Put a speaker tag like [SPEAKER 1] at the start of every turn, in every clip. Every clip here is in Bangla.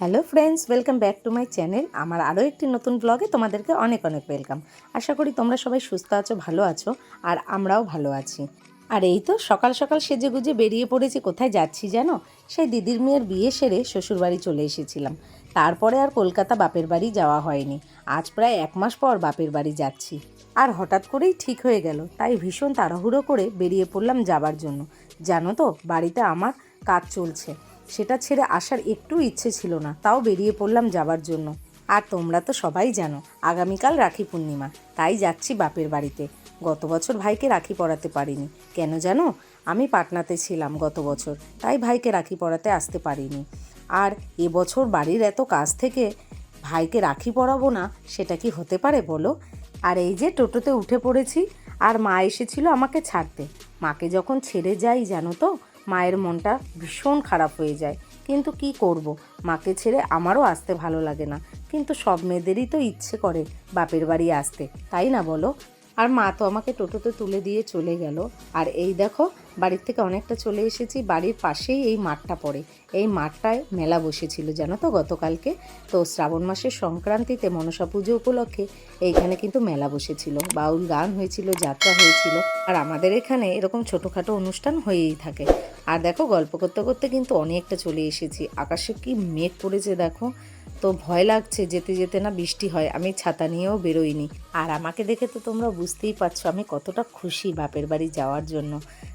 [SPEAKER 1] Hello friends, welcome back to my channel. আমার আরও একটি নতুন ব্লগে তোমাদেরকে অনেক অনেক ওয়েলকাম। আশা করি তোমরা সবাই সুস্থ আছো, ভালো আছো, আর আমরাও ভালো আছি। আর এই তো সকাল সকাল সেজে গুজে বেরিয়ে পড়েছি, কোথায় যাচ্ছি জানো? সেই দিদির মেয়ের বিয়ে সেরে শ্বশুরবাড়ি চলে এসেছিলাম। তারপরে আর কলকাতা বাপের বাড়ি যাওয়া হয়নি। আজ প্রায় এক মাস পর বাপের বাড়ি যাচ্ছি। আর হঠাৎ করেই ঠিক হয়ে গেল। তাই ভীষণ তাড়াহুড়ো করে বেরিয়ে পড়লাম যাবার জন্য। জানো তো, বাড়িতে আমার কাজ চলছে। সেটা ছেড়ে আসার একটু ইচ্ছে ছিল না, তাও বেরিয়ে পড়লাম যাবার জন্য। আর তোমরা তো সবাই জানো, আগামীকাল রাখি পূর্ণিমা, তাই যাচ্ছি বাপের বাড়িতে। গত বছর ভাইকে রাখি পড়াতে পারিনি। কেন জানো? আমি পাটনাতে ছিলাম গত বছর, তাই ভাইকে রাখি পরাতে আসতে পারিনি। আর এবছর বাড়ির এত কাজ থেকে ভাইকে রাখি পরাবো না, সেটা কি হতে পারে বলো? আর এই যে টোটোতে উঠে পড়েছি, আর মা এসেছিল আমাকে ছাড়তে। মাকে যখন ছেড়ে যাই, জানো তো মায়ের মনটা ভীষণ খারাপ হয়ে যায়। কিন্তু কি করব? মাকে ছেড়ে আমারও আসতে ভালো লাগে না। কিন্তু সব মেয়েদেরই তো ইচ্ছে করে বাপের বাড়ি আসতে। তাই না বলো? আর মা তো আমাকে টোটোতে তুলে দিয়ে চলে গেল। আর এই দেখো বাড়ির থেকে অনেকটা চলে এসেছি, বাড়ির পাশেই এই মাঠটা পড়ে। এই মাঠটায় মেলা বসেছিল, জানো তো গতকালকে? তো শ্রাবণ মাসের সংক্রান্তিতে মনসা পুজো উপলক্ষে এইখানে কিন্তু মেলা বসেছিল। বাউল গান হয়েছিল, যাত্রা হয়েছিল, আর আমাদের এখানে এরকম ছোটোখাটো অনুষ্ঠান হয়েই থাকে। আর দেখো, গল্প করতে করতে কিন্তু অনেকটা চলে এসেছি। আকাশে কি মেঘ পড়েছে দেখো? তো ভয় লাগছে, যেতে যেতে না বৃষ্টি হয়, আমি ছাতা নিয়েও বেরোইনি। আর আমাকে দেখে তো তোমরা বুঝতেই পারছ, আমি কতটা খুশি বাপের বাড়ি যাওয়ার জন্য।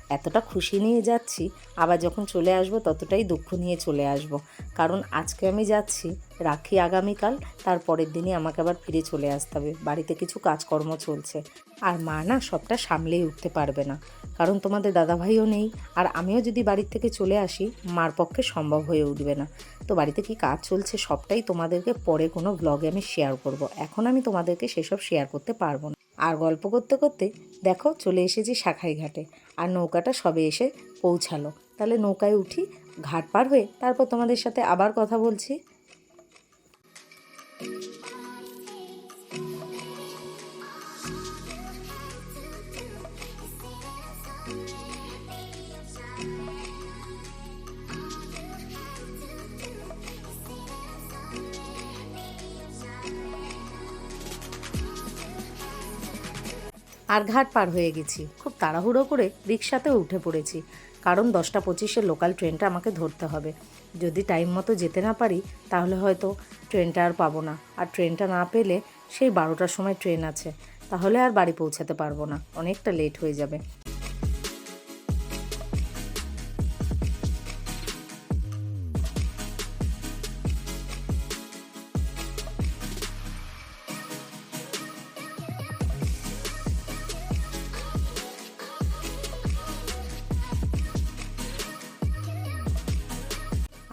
[SPEAKER 1] এতটা খুশি নিয়ে যাচ্ছি, আবার যখন চলে আসব ততটাই দুঃখ নিয়ে চলে আসব। কারণ আজকে আমি যাচ্ছি, রাখি আগামীকাল, তার পরের দিনই আমাকে আবার ফিরে চলে আসতে হবে। বাড়িতে কিছু কাজকর্ম চলছে। আর মা না সবটা সামলেই উঠতে পারবে না। কারণ তোমাদের দাদাভাইও নেই, আর আমিও যদি বাড়ির থেকে চলে আসি, মার পক্ষে সম্ভব হয়ে উঠবে না। তো বাড়িতে কি কাজ চলছে সবটাই তোমাদেরকে পরে কোনো ব্লগে আমি শেয়ার করব। এখন আমি তোমাদেরকে সেসব শেয়ার করতে পারব না। আর গল্প করতে করতে দেখো চলে এসেছি শাখাই ঘাটে। আর নৌকাটা সবে এসে পৌঁছালো। তাহলে নৌকায় উঠি, ঘাট পার হয়ে তারপর তোমাদের সাথে আবার কথা বলছি। আর ঘাট পার হয়ে গেছি। খুব তাড়াহুড়ো করে রিক্সাতে উঠে পড়েছি। কারণ দশটা পঁচিশের লোকাল ট্রেনটা আমাকে ধরতে হবে। যদি টাইম মতো যেতে না পারি, তাহলে হয়তো ট্রেনটা আর পাবো না। আর ট্রেনটা না পেলে সেই বারোটার সময় ট্রেন আছে। তাহলে আর বাড়ি পৌঁছাতে পারব না। অনেকটা লেট হয়ে যাবে।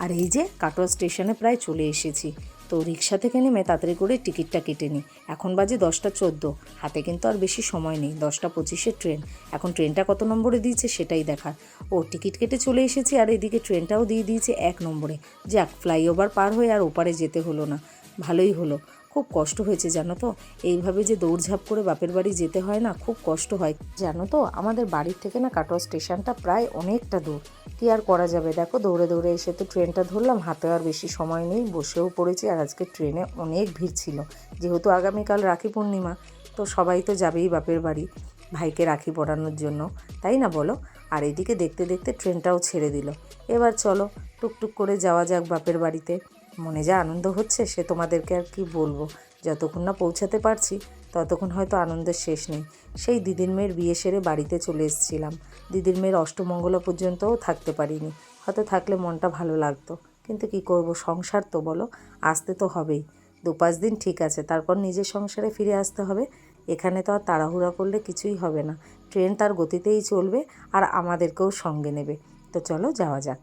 [SPEAKER 1] আর এই যে কাটোয়া স্টেশনে প্রায় চলে এসেছি। তো রিক্সা থেকে নেমে তাড়াতাড়ি করে টিকিটটা কেটে নিই। এখন বাজে দশটা চোদ্দ। হাতে কিন্তু আর বেশি সময় নেই। দশটা পঁচিশের ট্রেন। এখন ট্রেনটা কত নম্বরে দিয়েছে সেটাই দেখার। ও টিকিট কেটে চলে এসেছি আর এদিকে ট্রেনটাও দিয়ে দিয়েছে এক নম্বরে। যাক, ফ্লাইওভার পার হয়ে আর ওপারে যেতে হলো না। ভালোই হলো। খুব কষ্ট হয়েছে, জানো তো? এইভাবে যে দৌড়ঝাঁপ করে বাপের বাড়ি যেতে হয় না, খুব কষ্ট হয়। জানো তো, আমাদের বাড়ির থেকে না কাটোয়া স্টেশনটা প্রায় অনেকটা দূর। কি আর করা যাবে? দেখো, দৌড়ে দৌড়ে এসে তো ট্রেনটা ধরলাম, হাতে আর বেশি সময় নেই, বসেও পড়েছি আর আজকে ট্রেনে অনেক ভিড় ছিল। যেহেতু আগামীকাল রাখি পূর্ণিমা, তো সবাই তো যাবেই বাপের বাড়ি, ভাইকে রাখি পরানোর জন্য। তাই না বলো? আর এদিকে দেখতে দেখতে ট্রেনটাও ছেড়ে দিল। এবার চলো, টুকটুক করে যাওয়া যাক বাপের বাড়িতে। মনে যা আনন্দ হচ্ছে, সে তোমাদেরকে আর কি বলব? যতক্ষণ না পৌঁছাতে পারছি, ততক্ষণ হয়তো আনন্দের শেষ নেই। সেই দিদির মেয়ের বিয়ে সেরে বাড়িতে চলে এসেছিলাম। দিদির মেয়ের অষ্টমঙ্গলা পর্যন্তও থাকতে পারিনি। হয়তো থাকলে মনটা ভালো লাগতো। কিন্তু কি করব, সংসার তো বলো? আসতে তো হবেই। দু পাঁচ দিন ঠিক আছে, তারপর নিজের সংসারে ফিরে আসতে হবে। এখানে তো আর তাড়াহুড়া করলে কিছুই হবে না। ট্রেন তার গতিতেই চলবে আর আমাদেরকেও সঙ্গে নেবে। তো চলো যাওয়া যাক।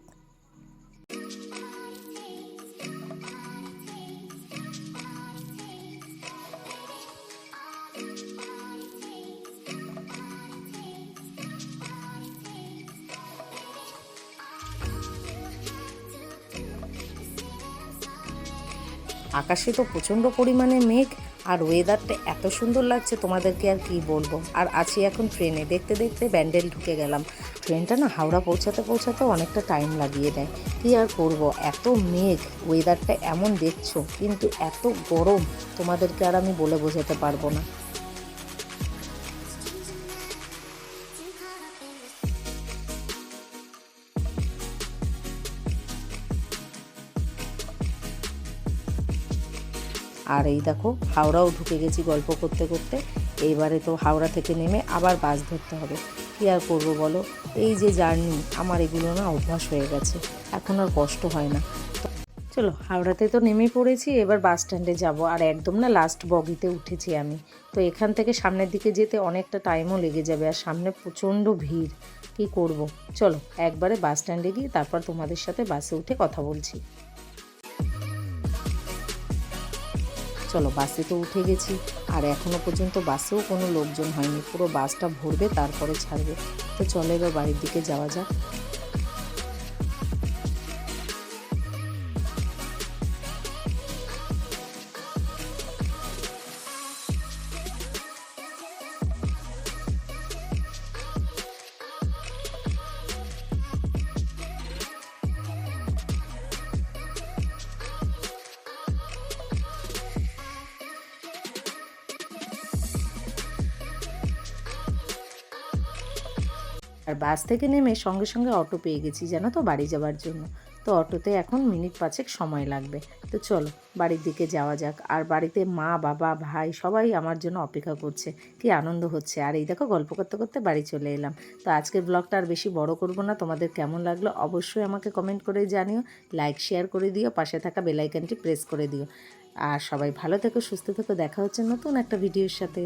[SPEAKER 1] আকাশে তো প্রচণ্ড পরিমাণে মেঘ আর ওয়েদারটা এত সুন্দর লাগছে, তোমাদেরকে আর কি বলব? আর আছি এখন ট্রেনে দেখতে দেখতে ব্যান্ডেল ঢুকে গেলাম। ট্রেনটা না হাওড়া পৌঁছাতে পৌঁছাতে অনেকটা টাইম লাগিয়ে দেয়। কী আর করব? এত মেঘ ওয়েদারটা এমন দেখছ, কিন্তু এত গরম, তোমাদেরকে আর আমি বলে বোঝাতে পারব না। আর এই দেখো, হাওড়াও ঢুকে গেছি গল্প করতে করতে। এইবারে তো হাওড়া থেকে নেমে আবার বাস ধরতে হবে। কী আর করব বলো? এই যে জার্নি, আমার এগুলো না অভ্যাস হয়ে গেছে। এখন আর কষ্ট হয় না। চলো, হাওড়াতে তো নেমে পড়েছি, এবার বাস স্ট্যান্ডে যাব। আর একদম না লাস্ট বগিতে উঠেছি আমি। তো এখান থেকে সামনের দিকে যেতে অনেকটা টাইমও লেগে যাবে, আর সামনে প্রচণ্ড ভিড়। কি করব? চলো, একবারে বাস স্ট্যান্ডে গিয়ে তারপর তোমাদের সাথে বাসে উঠে কথা বলছি। চলো, বাসে তো উঠে গেছি। আর এখনও পর্যন্ত বাসেও কোনো লোকজন হয়নি। পুরো বাসটা ভরবে, তারপরে ছাড়বে। তো চলো এবার বাড়ির দিকে যাওয়া যাক। আর বাস থেকে নেমে সঙ্গে সঙ্গে অটো পেয়ে গেছি জানো তো বাড়ি যাওয়ার জন্য। তো অটোতে এখন মিনিট পাঁচেক সময় লাগবে। তো চলো, বাড়ির দিকে যাওয়া যাক। আর বাড়িতে মা, বাবা, ভাই সবাই আমার জন্য অপেক্ষা করছে। কি আনন্দ হচ্ছে। আর এই দেখো গল্প করতে করতে বাড়ি চলে এলাম। তো আজকের ব্লগটা আর বেশি বড় করব না। তোমাদের কেমন লাগল অবশ্যই আমাকে কমেন্ট করে জানিও। লাইক শেয়ার করে দিও। পাশে থাকা বেলাইকানটি প্রেস করে দিও। আর সবাই ভালো থেকো, সুস্থ থেকো। দেখা হচ্ছে নতুন একটা ভিডিওর সাথে।